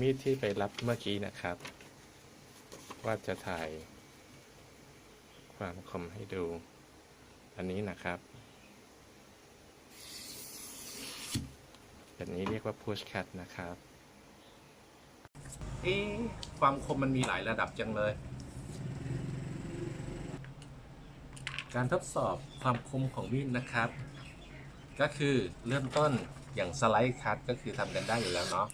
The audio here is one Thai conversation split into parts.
มีดที่ไปรับเมื่อกี้นะครับ ว่าจะถ่ายความคมให้ดู อันนี้นะครับแบบนี้เรียกว่า push cut นะครับ เอ๊ความคมมันมีหลายระดับจังเลย การทดสอบความคมของมีดนะครับ ก็คือเริ่มต้นอย่างสไลด์คัตก็คือทำกันได้อยู่แล้วเนาะ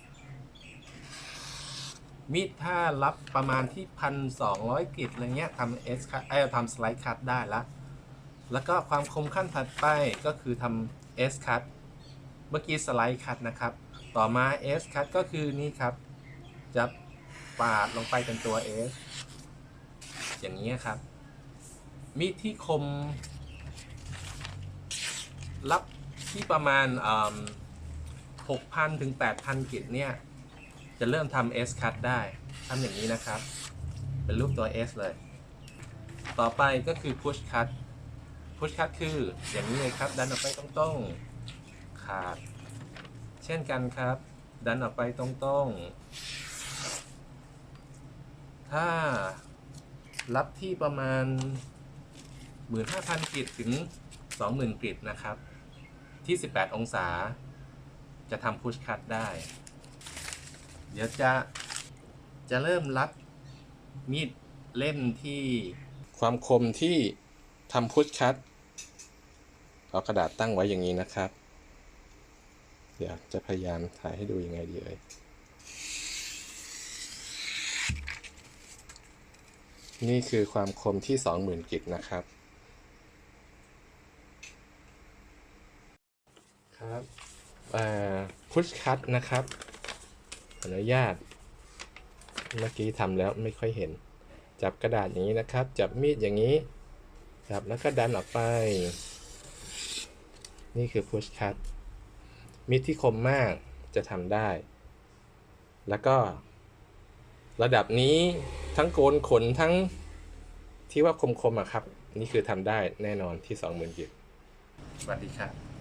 มีดถ้ารับประมาณที่พันสองร้อยกริดอะไรเงี้ยทำเอสคัตเอ้ยทำสไลด์คัตได้ละแล้วก็ความคมขั้นถัดไปก็คือทำเอสคัตเมื่อกี้สไลด์คัตนะครับ ต่อมาเอสคัตก็คือนี่ครับ จะปาดลงไปเป็นตัว S อย่างนี้ครับ มีดที่คม รับที่ประมาณหกพันถึงแปดพันกิจเนี่ย จะเริ่มทำ S cut ได้ทำอย่างนี้นะครับ เป็นรูปตัว S เลย ต่อไปก็คือ push cut push cut คืออย่างนี้เลยครับ ดันออกไปตรงๆ ขาด เช่นกันครับ ดันออกไปตรงๆ ถ้ารับที่ประมาณ 15,000กริดถึง 20,000กริดนะครับ ที่ 18 องศา จะทำพุชคัตได้ เดี๋ยวจะจะเริ่มรับมีดเล่มที่ความคมที่ทำพุชคัตเอากระดาษตั้งไว้อย่างนี้นะครับเดี๋ยวจะพยายามถ่ายให้ดูยังไงดีเอ่ยนี่คือความคมที่ 20,000กิกนะครับ ครับพุชคัตนะครับ ออนุญาต เมื่อกี้ทำแล้วไม่ค่อยเห็น จับกระดาษอย่างนี้นะครับ จับมีดอย่างนี้ จับแล้วก็ดันออกไป นี่คือพุชคัตมีดที่คมมากจะทำได้ แล้วก็ระดับนี้ทั้งโกนขนทั้งที่ว่าคมๆอะครับ นี่คือทำได้แน่นอนที่ 20,000กิกสวัสดีครับ